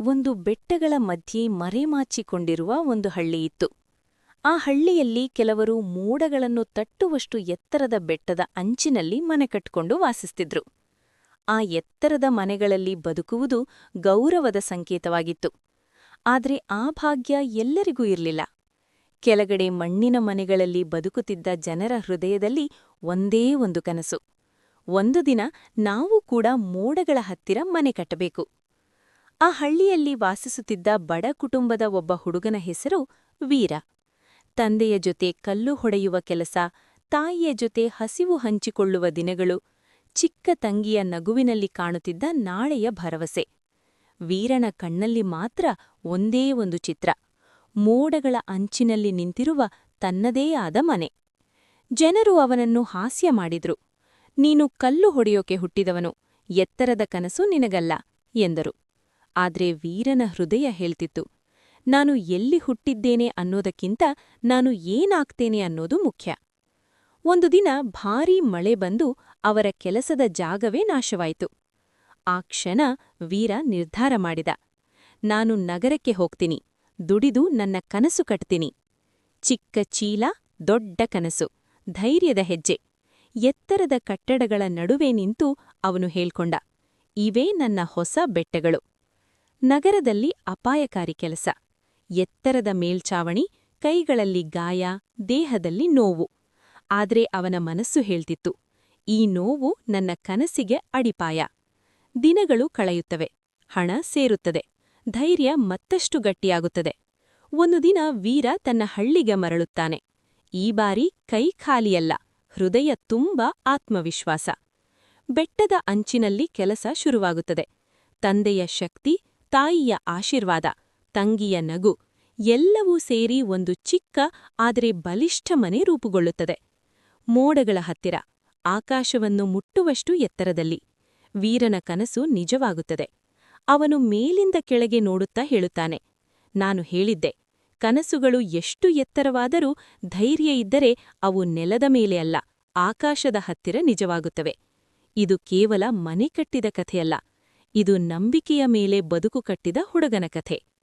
ಒಂದು ಬೆಟ್ಟಗಳ ಮಧ್ಯೆ ಮರೆಮಾಚಿಕೊಂಡಿರುವ ಒಂದು ಹಳ್ಳಿಯಿತ್ತು ಆ ಹಳ್ಳಿಯಲ್ಲಿ ಕೆಲವರು ಮೋಡಗಳನ್ನು ತಟ್ಟುವಷ್ಟು ಎತ್ತರದ ಬೆಟ್ಟದ ಅಂಚಿನಲ್ಲಿ ಮನೆ ಕಟ್ಟಿಕೊಂಡು ವಾಸಿಸ್ತಿದ್ರು. ಆ ಎತ್ತರದ ಮನೆಗಳಲ್ಲಿ ಬದುಕುವುದು ಗೌರವದ ಸಂಕೇತವಾಗಿತ್ತು. ಆದರೆ ಆ ಭಾಗ್ಯ ಎಲ್ಲರಿಗೂ ಇರಲಿಲ್ಲ. ಕೆಳಗಡೆ ಮಣ್ಣಿನ ಮನೆಗಳಲ್ಲಿ ಬದುಕುತ್ತಿದ್ದ ಜನರ ಹೃದಯದಲ್ಲಿ ಒಂದೇ ಒಂದು ಕನಸು. ಒಂದು ದಿನ ನಾವು ಕೂಡ ಮೋಡಗಳ ಹತ್ತಿರ ಮನೆ ಕಟ್ಟಬೇಕು. ಆ ಹಳ್ಳಿಯಲ್ಲಿ ವಾಸಿಸುತ್ತಿದ್ದ ಬಡ ಕುಟುಂಬದ ಒಬ್ಬ ಹುಡುಗನ ಹೆಸರು ವೀರ. ತಂದೆಯ ಜೊತೆ ಕಲ್ಲು ಹೊಡೆಯುವ ಕೆಲಸ, ತಾಯಿಯ ಜೊತೆ ಹಸಿವು ಹಂಚಿಕೊಳ್ಳುವ ದಿನಗಳು, ಚಿಕ್ಕ ತಂಗಿಯ ನಗುವಿನಲ್ಲಿ ಕಾಣುತ್ತಿದ್ದ ನಾಳೆಯ ಭರವಸೆ. ವೀರನ ಕಣ್ಣಲ್ಲಿ ಮಾತ್ರ ಒಂದೇ ಒಂದು ಚಿತ್ರ, ಮೋಡಗಳ ಅಂಚಿನಲ್ಲಿ ನಿಂತಿರುವ ತನ್ನದೇ ಆದ ಮನೆ. ಜನರು ಅವನನ್ನು ಹಾಸ್ಯ ಮಾಡಿದ್ರು, ನೀನು ಕಲ್ಲು ಹೊಡೆಯೋಕೆ ಹುಟ್ಟಿದವನು, ಎತ್ತರದ ಕನಸು ನಿನಗಲ್ಲ ಎಂದರು. ಆದ್ರೆ ವೀರನ ಹೃದಯ ಹೇಳ್ತಿತ್ತು, ನಾನು ಎಲ್ಲಿ ಹುಟ್ಟಿದ್ದೇನೆ ಅನ್ನೋದಕ್ಕಿಂತ ನಾನು ಏನಾಗ್ತೇನೆ ಅನ್ನೋದು ಮುಖ್ಯ. ಒಂದು ದಿನ ಭಾರೀ ಮಳೆ ಬಂದು ಅವರ ಕೆಲಸದ ಜಾಗವೇ ನಾಶವಾಯಿತು. ಆ ಕ್ಷಣ ವೀರ ನಿರ್ಧಾರ ಮಾಡಿದ, ನಾನು ನಗರಕ್ಕೆ ಹೋಗ್ತೀನಿ, ದುಡಿದು ನನ್ನ ಕನಸು ಕಟ್ತೀನಿ. ಚಿಕ್ಕ ಚೀಲ, ದೊಡ್ಡ ಕನಸು, ಧೈರ್ಯದ ಹೆಜ್ಜೆ. ಎತ್ತರದ ಕಟ್ಟಡಗಳ ನಡುವೆ ನಿಂತು ಅವನು ಹೇಳ್ಕೊಂಡ, ಇವೇ ನನ್ನ ಹೊಸ ಬೆಟ್ಟಗಳು. ನಗರದಲ್ಲಿ ಅಪಾಯಕಾರಿ ಕೆಲಸ. ಎತ್ತರದ ಮೇಲ್ಚಾವಣಿ, ಕೈಗಳಲ್ಲಿ ಗಾಯ, ದೇಹದಲ್ಲಿ ನೋವು. ಆದ್ರೆ ಅವನ ಮನಸ್ಸು ಹೇಳ್ತಿತ್ತು, ಈ ನೋವು ನನ್ನ ಕನಸಿಗೆ ಅಡಿಪಾಯ. ದಿನಗಳು ಕಳೆಯುತ್ತವೆ, ಹಣ ಸೇರುತ್ತದೆ, ಧೈರ್ಯ ಮತ್ತಷ್ಟು ಗಟ್ಟಿಯಾಗುತ್ತದೆ. ಒಂದು ದಿನ ವೀರ ತನ್ನ ಹಳ್ಳಿಗೆ ಮರಳುತ್ತಾನೆ. ಈ ಬಾರಿ ಕೈ ಖಾಲಿಯಲ್ಲ, ಹೃದಯ ತುಂಬ ಆತ್ಮವಿಶ್ವಾಸ. ಬೆಟ್ಟದ ಅಂಚಿನಲ್ಲಿ ಕೆಲಸ ಶುರುವಾಗುತ್ತದೆ. ತಂದೆಯ ಶಕ್ತಿ ತಾಯಿಯ ಆಶೀರ್ವಾದ, ತಂಗಿಯ ನಗು, ಎಲ್ಲವೂ ಸೇರಿ ಒಂದು ಚಿಕ್ಕ, ಆದರೆ ಬಲಿಷ್ಠ ಮನೆ ರೂಪುಗೊಳ್ಳುತ್ತದೆ. ಮೋಡಗಳ ಹತ್ತಿರ, ಆಕಾಶವನ್ನು ಮುಟ್ಟುವಷ್ಟು ಎತ್ತರದಲ್ಲಿ, ವೀರನ ಕನಸು ನಿಜವಾಗುತ್ತದೆ. ಅವನು ಮೇಲಿಂದ ಕೆಳಗೆ ನೋಡುತ್ತಾ ಹೇಳುತ್ತಾನೆ, ನಾನು ಹೇಳಿದ್ದೆ, ಕನಸುಗಳು ಎಷ್ಟು ಎತ್ತರವಾದರೂ ಧೈರ್ಯ ಇದ್ದರೆ ಅವು ನೆಲದ ಮೇಲೆ ಅಲ್ಲ, ಆಕಾಶದ ಹತ್ತಿರ ನಿಜವಾಗುತ್ತವೆ. ಇದು ಕೇವಲ ಮನೆ ಕಟ್ಟಿದ ಕಥೆಯಲ್ಲ. ಇದು ನಂಬಿಕೆಯ ಮೇಲೆ ಬದುಕು ಕಟ್ಟಿದ ಹುಡುಗನ ಕಥೆ.